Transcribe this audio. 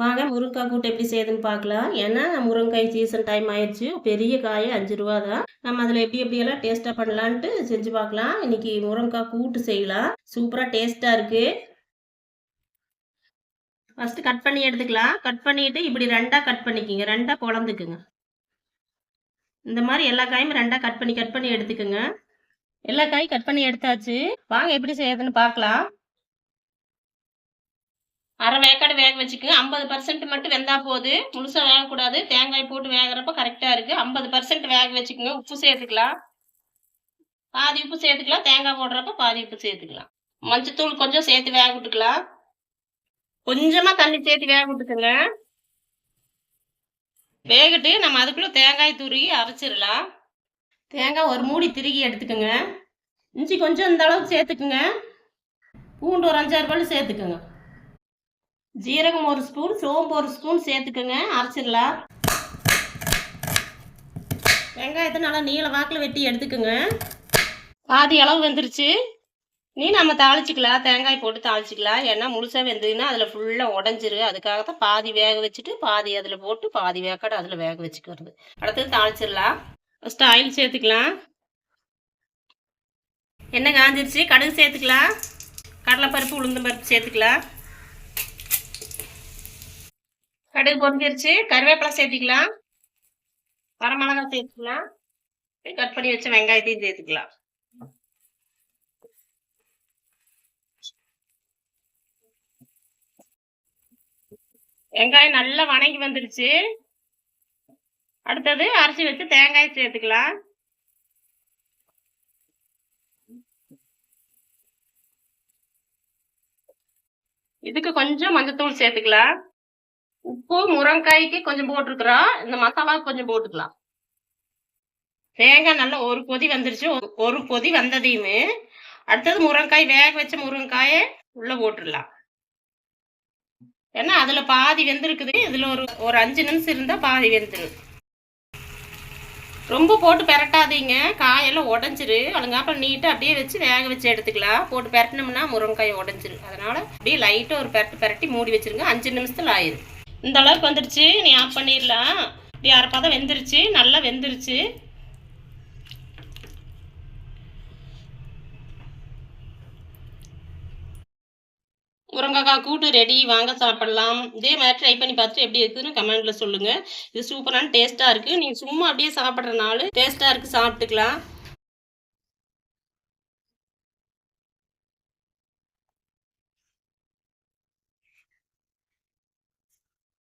வாங்க முருங்கைக்காய் கூட்டு எப்படி செய்யுதுன்னு பார்க்கலாம். ஏன்னா முருங்கைக்காய் சீசன் டைம் ஆயிடுச்சு. பெரிய காய் அஞ்சு ரூபா தான். நம்ம அதில் எப்படி எப்படியெல்லாம் டேஸ்ட்டாக பண்ணலான்ட்டு செஞ்சு பார்க்கலாம். இன்னைக்கு முருங்கைக்காய் கூட்டு செய்யலாம். சூப்பராக டேஸ்ட்டாக இருக்கு. ஃபஸ்ட்டு கட் பண்ணி எடுத்துக்கலாம். கட் பண்ணிட்டு இப்படி ரெண்டாக கட் பண்ணிக்கோங்க. ரெண்டாக குழந்துக்குங்க. இந்த மாதிரி எல்லா காயும் ரெண்டாக கட் பண்ணி கட் பண்ணி எடுத்துக்கோங்க. எல்லா காயும் கட் பண்ணி எடுத்தாச்சு. வாங்க எப்படி செய்யுதுன்னு பார்க்கலாம். அரை வேக்காடு வேக வச்சுக்கு. ஐம்பது பர்சன்ட் மட்டும் வெந்தா போகுது முழுசாக வேகக்கூடாது. தேங்காய் போட்டு வேகிறப்ப கரெக்டாக இருக்குது ஐம்பது பர்சன்ட் வேக வச்சுக்கோங்க. உப்பு சேர்த்துக்கலாம். பாதி உப்பு சேர்த்துக்கலாம். தேங்காய் போடுறப்ப பாதி உப்பு சேர்த்துக்கலாம். மஞ்சத்தூள் கொஞ்சம் சேர்த்து வேக விட்டுக்கலாம். கொஞ்சமாக தண்ணி சேர்த்து வேக விட்டுக்கோங்க. வேகட்டு நம்ம அதுக்குள்ளே தேங்காய் துருகி அரைச்சிடலாம். தேங்காய் ஒரு மூடி திருகி எடுத்துக்கோங்க. இஞ்சி கொஞ்சம் இந்த அளவுக்கு சேர்த்துக்குங்க. பூண்டு ஒரு அஞ்சாறு பல்லு சேர்த்துக்கோங்க. ஜீரகம் ஒரு ஸ்பூன் சோம்பு ஒரு ஸ்பூன் சேர்த்துக்கோங்க அரைச்சிடலாம். வெங்காயத்தை நல்லா நீள வாக்கில் வெட்டி எடுத்துக்கோங்க. பாதி அளவு வெந்துருச்சு. நீ நம்ம தாளிச்சிக்கலாம். தேங்காய் போட்டு தாளிச்சிக்கலாம். ஏன்னா முழுசாக வெந்ததுன்னா அதில் ஃபுல்லாக உடஞ்சிரு. அதுக்காக தான் பாதி வேக வச்சுட்டு பாதி அதில் போட்டு பாதி வேக்காடு அதில் வேக வச்சுக்கிறது அடுத்தது தாளிச்சிடலாம். ஃபஸ்ட்டு ஆயில் சேர்த்துக்கலாம். எண்ணெய் காஞ்சிருச்சு. கடுகு சேர்த்துக்கலாம். கடலைப்பருப்பு உளுந்தம் பருப்பு சேர்த்துக்கலாம். கடுகு பொரிஞ்சிருச்சு கருவேப்பிலை சேர்த்துக்கலாம். வரமிளகாய் சேர்த்துக்கலாம். கட் பண்ணி வச்ச வெங்காயத்தையும் சேர்த்துக்கலாம். வெங்காயம் நல்லா வணங்கி வந்துருச்சு அடுத்தது அரிசி வச்சு தேங்காய் சேர்த்துக்கலாம். இதுக்கு கொஞ்சம் மஞ்சத்தூள் சேர்த்துக்கலாம். உப்பு முருங்காய்க்கு கொஞ்சம் போட்டிருக்கிறோம் இந்த மசாலா கொஞ்சம் போட்டுக்கலாம். தேங்காய் நல்லா ஒரு கொதி வந்துருச்சு. ஒரு- பொதி கொதி வந்ததையுமே அடுத்தது முருங்காய் வேக வச்ச முருங்காயை உள்ள போட்டுடலாம். ஏன்னா அதுல பாதி வெந்திருக்குது. இதுல ஒரு ஒரு அஞ்சு நிமிஷம் இருந்தா பாதி வெந்துடும் ரொம்ப போட்டு பெரட்டாதீங்க. காயெல்லாம் உடஞ்சிரு. அப்புறம் நீட்டாக அப்படியே வச்சு வேக வச்சு எடுத்துக்கலாம். போட்டு பெரட்டினோம்னா முருங்காய் உடஞ்சிரு அதனால அப்படியே லைட்டாக ஒரு பெரட்டு பெரட்டி மூடி வச்சிருங்க. அஞ்சு நிமிஷத்துல ஆயிரும். இந்த அளவுக்கு வந்துருச்சு நீ ஆஃப் பண்ணிடலாம். இப்படி அரைப்பாதான் வெந்துருச்சு நல்லா வெந்துருச்சு. முருங்கைக்காய் கூட்டு ரெடி வாங்க சாப்பிடலாம். இதே மாதிரி ட்ரை பண்ணி பார்த்துட்டு எப்படி இருக்குதுன்னு கமெண்ட்டில் சொல்லுங்கள் இது சூப்பரான டேஸ்ட்டாக இருக்குது நீங்கள் சும்மா அப்படியே சாப்பிட்றனால டேஸ்ட்டாக இருக்குது சாப்பிட்டுக்கலாம்.